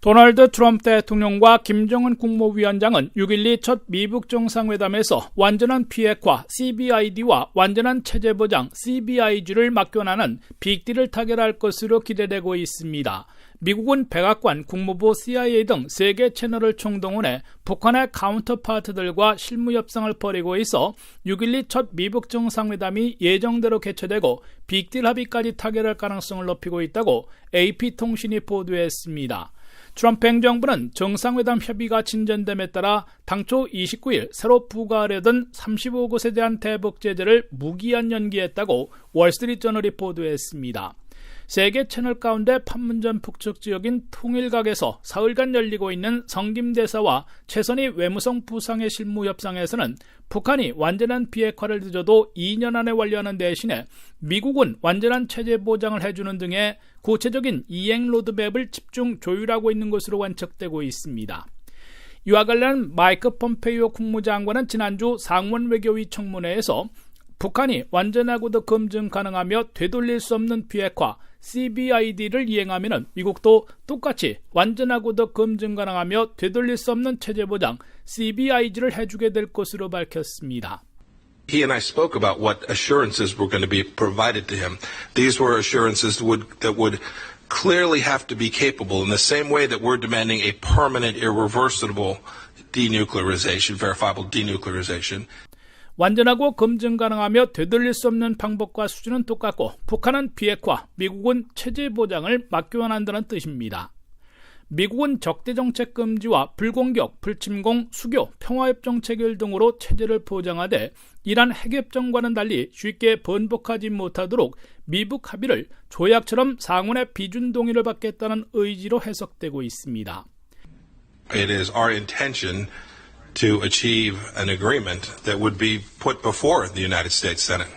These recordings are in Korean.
도널드 트럼프 대통령과 김정은 국무위원장은 6.12 첫 미북 정상회담에서 완전한 비핵화 CBID와 완전한 체제 보장 CBIG를 맡겨나는 빅딜을 타결할 것으로 기대되고 있습니다. 미국은 백악관, 국무부, CIA 등 세계 채널을 총동원해 북한의 카운터파트들과 실무 협상을 벌이고 있어 6.12 첫 미북 정상회담이 예정대로 개최되고 빅딜 합의까지 타결할 가능성을 높이고 있다고 AP통신이 보도했습니다. 트럼프 행정부는 정상회담 협의가 진전됨에 따라 당초 29일 새로 부과하려던 35곳에 대한 대북 제재를 무기한 연기했다고 월스트리트저널이 보도했습니다. 세계 채널 가운데 판문점 북측 지역인 통일각에서 사흘간 열리고 있는 성김대사와 최선희 외무성 부상의 실무 협상에서는 북한이 완전한 비핵화를 늦어도 2년 안에 완료하는 대신에 미국은 완전한 체제 보장을 해주는 등의 구체적인 이행 로드맵을 집중 조율하고 있는 것으로 관측되고 있습니다. 이와 관련 마이크 폼페이오 국무장관은 지난주 상원 외교위 청문회에서 북한이 완전하고도 검증 가능하며 되돌릴 수 없는 비핵화 CBID를 이행하면 미국도 똑같이 완전하고도 검증 가능하며 되돌릴 수 없는 체제 보장 CBIG를 해주게 될 것으로 밝혔습니다. He and I spoke about what assurances were going to be provided to him. These were assurances that would, that would clearly have to be capable in the same way that we're demanding a permanent, irreversible denuclearization, verifiable denuclearization. 완전하고 검증 가능하며 되돌릴 수 없는 방법과 수준은 똑같고 북한은 비핵화, 미국은 체제 보장을 맡겨한다는 뜻입니다. 미국은 적대 정책 금지와 불공격, 불침공, 수교, 평화협정 체결 등으로 체제를 보장하되 이란 핵협정과는 달리 쉽게 번복하지 못하도록 미북 합의를 조약처럼 상원의 비준 동의를 받겠다는 의지로 해석되고 있습니다. It is our intention to achieve an agreement that would be put before the United States Senate.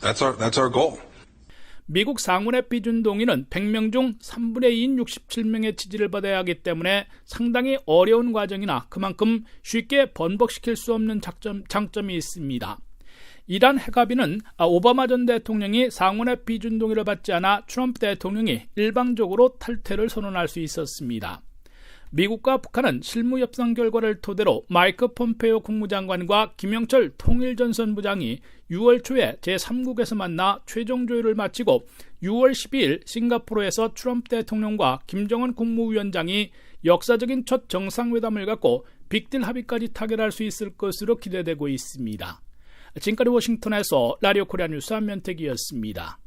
That's our, that's our goal. 미국 상원의 비준 동의는 100명 중 3분의 2인 67명의 지지를 받아야 하기 때문에 상당히 어려운 과정이나 그만큼 쉽게 번복시킬 수 없는 장점, 장점이 있습니다. 이란 핵합의는 오바마 전 대통령이 상원의 비준 동의를 받지 않아 트럼프 대통령이 일방적으로 탈퇴를 선언할 수 있었습니다. 미국과 북한은 실무 협상 결과를 토대로 마이크 폼페이오 국무장관과 김영철 통일전선 부장이 6월 초에 제3국에서 만나 최종 조율을 마치고 6월 12일 싱가포르에서 트럼프 대통령과 김정은 국무위원장이 역사적인 첫 정상회담을 갖고 빅딜 합의까지 타결할 수 있을 것으로 기대되고 있습니다. 지금까지 워싱턴에서 라디오 코리아 뉴스 한면택이었습니다.